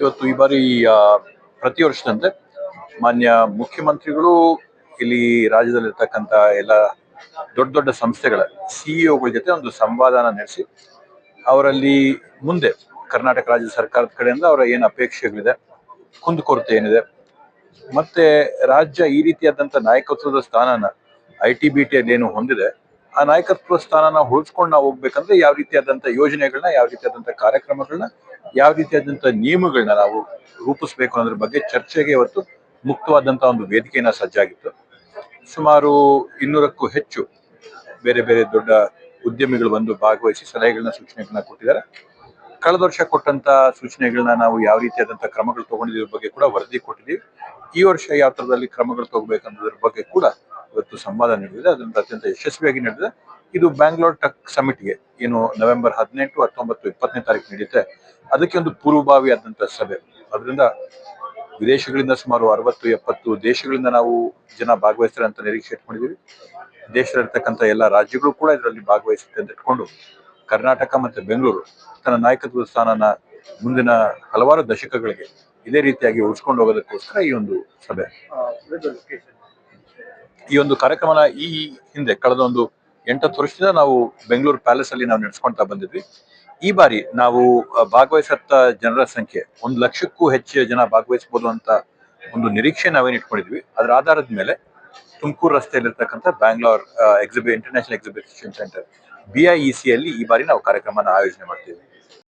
ಇವತ್ತು ಈ ಬಾರಿ ಪ್ರತಿ ವರ್ಷದಂತೆ ಮಾನ್ಯ ಮುಖ್ಯಮಂತ್ರಿಗಳು, ಇಲ್ಲಿ ರಾಜ್ಯದಲ್ಲಿರ್ತಕ್ಕಂಥ ಎಲ್ಲ ದೊಡ್ಡ ದೊಡ್ಡ ಸಂಸ್ಥೆಗಳ ಸಿಇಒಗಳ ಜೊತೆ ಒಂದು ಸಂವಾದನ ನಡೆಸಿ, ಅವರಲ್ಲಿ ಮುಂದೆ ಕರ್ನಾಟಕ ರಾಜ್ಯ ಸರ್ಕಾರದ ಕಡೆಯಿಂದ ಅವರ ಏನು ಅಪೇಕ್ಷೆಗಳಿದೆ, ಕುಂದುಕೊರತೆ ಏನಿದೆ, ಮತ್ತೆ ರಾಜ್ಯ ಈ ರೀತಿಯಾದಂಥ ನಾಯಕತ್ವದ ಸ್ಥಾನನ ಐ ಟಿ ಬಿ ಟಿಯಲ್ಲಿ ಏನು ಹೊಂದಿದೆ ಆ ನಾಯಕತ್ವ ಸ್ಥಾನನ ಉಳಿಸ್ಕೊಂಡು ನಾವು ಹೋಗ್ಬೇಕಂದ್ರೆ ಯಾವ ರೀತಿಯಾದಂಥ ಯೋಜನೆಗಳನ್ನ, ಯಾವ ರೀತಿಯಾದಂಥ ಕಾರ್ಯಕ್ರಮಗಳನ್ನ, ಯಾವ ರೀತಿಯಾದಂಥ ನಿಯಮಗಳನ್ನ ನಾವು ರೂಪಿಸ್ಬೇಕು ಅನ್ನೋದ್ರ ಬಗ್ಗೆ ಚರ್ಚೆಗೆ ಇವತ್ತು ಮುಕ್ತವಾದಂತಹ ಒಂದು ವೇದಿಕೆಯನ್ನ ಸಜ್ಜಾಗಿತ್ತು ಸುಮಾರು ಇನ್ನೂರಕ್ಕೂ ಹೆಚ್ಚು ಬೇರೆ ಬೇರೆ ದೊಡ್ಡ ಉದ್ಯಮಿಗಳು ಬಂದು ಭಾಗವಹಿಸಿ ಸಲಹೆಗಳನ್ನ, ಸೂಚನೆಗಳನ್ನ ಕೊಟ್ಟಿದ್ದಾರೆ. ಕಳೆದ ವರ್ಷ ಕೊಟ್ಟಂತ ಸೂಚನೆಗಳನ್ನ ನಾವು ಯಾವ ರೀತಿಯಾದಂತಹ ಕ್ರಮಗಳು ತಗೊಂಡಿದ್ರ ಬಗ್ಗೆ ಕೂಡ ವರದಿ ಕೊಟ್ಟಿದ್ದೀವಿ. ಈ ವರ್ಷ ಯಾವ ತರದಲ್ಲಿ ಕ್ರಮಗಳು ತಗೋಬೇಕನ್ನೋದ್ರ ಬಗ್ಗೆ ಕೂಡ ಇವತ್ತು ಸಂವಾದ ನಡೆದಿದೆ. ಅದರಿಂದ ಅತ್ಯಂತ ಯಶಸ್ವಿಯಾಗಿ ನಡೆದಿದೆ. ಇದು ಬ್ಯಾಂಗ್ಳೂರ್ ಟಕ್ ಸಮಿಟ್ಗೆ ಏನು ನವೆಂಬರ್ ಹದಿನೆಂಟು, ಹತ್ತೊಂಬತ್ತು, ಇಪ್ಪತ್ತನೇ ತಾರೀಕು ನಡೆಯುತ್ತೆ. ಅದಕ್ಕೆ ಒಂದು ಪೂರ್ವಭಾವಿ ಆದಂತಹ ಸಭೆ. ಅದರಿಂದ ವಿದೇಶಗಳಿಂದ ಸುಮಾರು ಅರವತ್ತು, ಎಪ್ಪತ್ತು ದೇಶಗಳಿಂದ ನಾವು ಜನ ಭಾಗವಹಿಸ್ತಾರೆ ಅಂತ ನಿರೀಕ್ಷೆ ಇಟ್ಕೊಂಡಿದ್ದೀವಿ. ದೇಶದಲ್ಲಿರ್ತಕ್ಕಂಥ ಎಲ್ಲ ರಾಜ್ಯಗಳು ಕೂಡ ಇದರಲ್ಲಿ ಭಾಗವಹಿಸುತ್ತೆ ಅಂತ ಇಟ್ಕೊಂಡು ಕರ್ನಾಟಕ ಮತ್ತೆ ಬೆಂಗಳೂರು ತನ್ನ ನಾಯಕತ್ವದ ಸ್ಥಾನನ ಮುಂದಿನ ಹಲವಾರು ದಶಕಗಳಿಗೆ ಇದೇ ರೀತಿಯಾಗಿ ಉಳಿಸ್ಕೊಂಡು ಹೋಗೋದಕ್ಕೋಸ್ಕರ ಈ ಒಂದು ಸಭೆ. ಈ ಒಂದು ಕಾರ್ಯಕ್ರಮನ ಈ ಹಿಂದೆ ಕಳೆದ ಒಂದು ಎಂಟತ್ತು ವರ್ಷದಿಂದ ನಾವು ಬೆಂಗಳೂರು ಪ್ಯಾಲೇಸ್ ಅಲ್ಲಿ ನಾವು ನಡೆಸ್ಕೊಂತಾ ಬಂದಿದ್ವಿ. ಈ ಬಾರಿ ನಾವು ಭಾಗವಹಿಸತ್ತ ಜನರ ಸಂಖ್ಯೆ ಒಂದು ಲಕ್ಷಕ್ಕೂ ಹೆಚ್ಚು ಜನ ಭಾಗವಹಿಸಬಹುದು ಅಂತ ಒಂದು ನಿರೀಕ್ಷೆ ನಾವೇನು ಇಟ್ಕೊಂಡಿದ್ವಿ. ಅದರ ಆಧಾರದ ಮೇಲೆ ತುಮಕೂರು ರಸ್ತೆಯಲ್ಲಿರ್ತಕ್ಕಂಥ ಬ್ಯಾಂಗ್ಳೂರ್ ಎಕ್ಸಿಬಿ ಇಂಟರ್ನ್ಯಾಷನಲ್ ಎಕ್ಸಿಬಿಷನ್ ಸೆಂಟರ್ ಬಿಐಇಸಿ ಅಲ್ಲಿ ಈ ಬಾರಿ ನಾವು ಕಾರ್ಯಕ್ರಮನ ಆಯೋಜನೆ ಮಾಡ್ತೀವಿ